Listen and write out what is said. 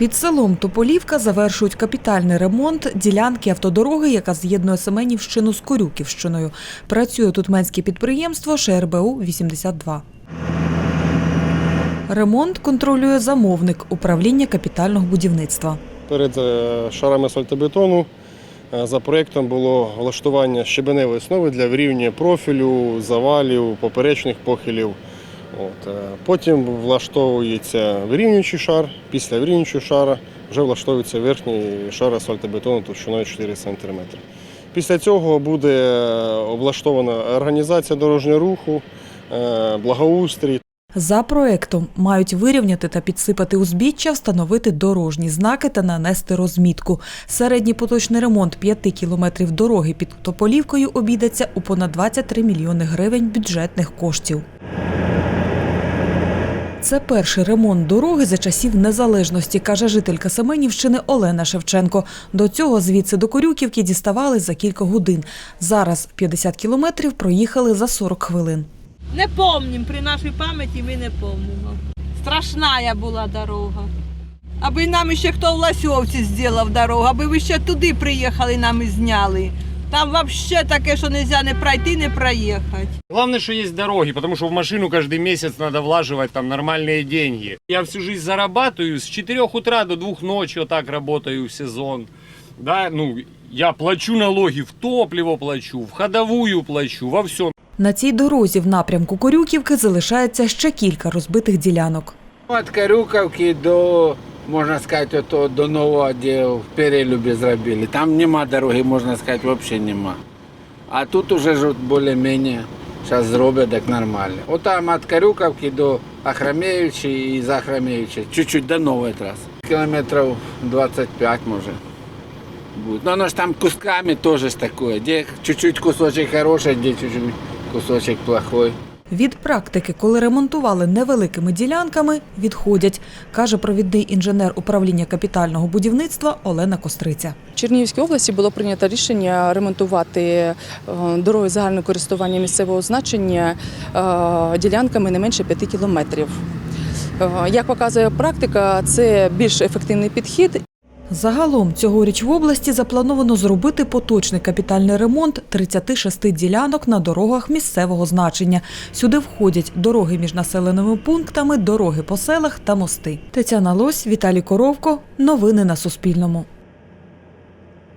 Під селом Тополівка завершують капітальний ремонт ділянки автодороги, яка з'єднує Семенівщину з Корюківщиною. Працює тут менське підприємство ШРБУ 82. Ремонт контролює замовник управління капітального будівництва. Перед е, шарами асфальтобетону е, за проєктом було влаштування щебеневої основи для вирівнювання профілю, завалів, поперечних похилів. От. е, Потім влаштовується вирівнюючий шар, після вирівнюючого шара вже влаштовується верхній шар асфальтобетону товщиною 4 см. Після цього буде е, облаштована організація дорожнього руху, е, благоустрій. За проектом мають вирівняти та підсипати узбіччя, встановити дорожні знаки та нанести розмітку. Середній поточний ремонт 5 кілометрів дороги під Тополівкою обійдеться у понад 23 мільйони гривень бюджетних коштів. Це перший ремонт дороги за часів незалежності, каже жителька Семенівщини Олена Шевченко. До цього звідси до Корюківки діставали за кілька годин. Зараз 50 кілометрів проїхали за 40 хвилин. Не помнім, при нашій пам'яті ми не помнимо. Страшна була дорога. Аби нам ще хто в Ласьовці зробив дорогу, аби ви ще туди приїхали, нам і зняли. Там взагалі таке, що не можна не пройти, не проїхати. Главное, что есть дороги, потому что в машину каждый месяц надо влаживать там нормальные деньги. Я всю жизнь зарабатываю, с 4 утра до 2 ночи вот так работаю в сезон. Да, ну, я плачу налоги, в топливо плачу, в ходовую плачу, во все. На цій дорозі в напрямку Корюківки залишається ще кілька розбитих ділянок. От Карюковки до, можна сказати, ото, до нового, де в перелюбі зробили. Там нема дороги, можна сказати, взагалі нема. А тут уже ж от більш-менш зараз зроблять так нормально. От там від Карюковки до Ахрамєвича і з Ахрамєвича, чуть-чуть до нової траси. Кілометрів 25 може. Будет. Но оно ж там кусками тоже ж такое. Где чуть-чуть кусочек хороший, где чуть-чуть кусочек плохой. Від практики, коли ремонтували невеликими ділянками, відходять, каже провідний інженер управління капітального будівництва Олена Костриця. В Чернігівській області було прийнято рішення ремонтувати е, дороги загального користування місцевого значення е, ділянками не менше 5 кілометрів. Е, Як показує практика, це більш ефективний підхід Загалом цьогоріч в області заплановано зробити поточний капітальний ремонт 36 ділянок на дорогах місцевого значення. Сюди входять дороги між населеними пунктами, дороги по селах та мости. Тетяна Лось, Віталій Коровко. Новини на Суспільному.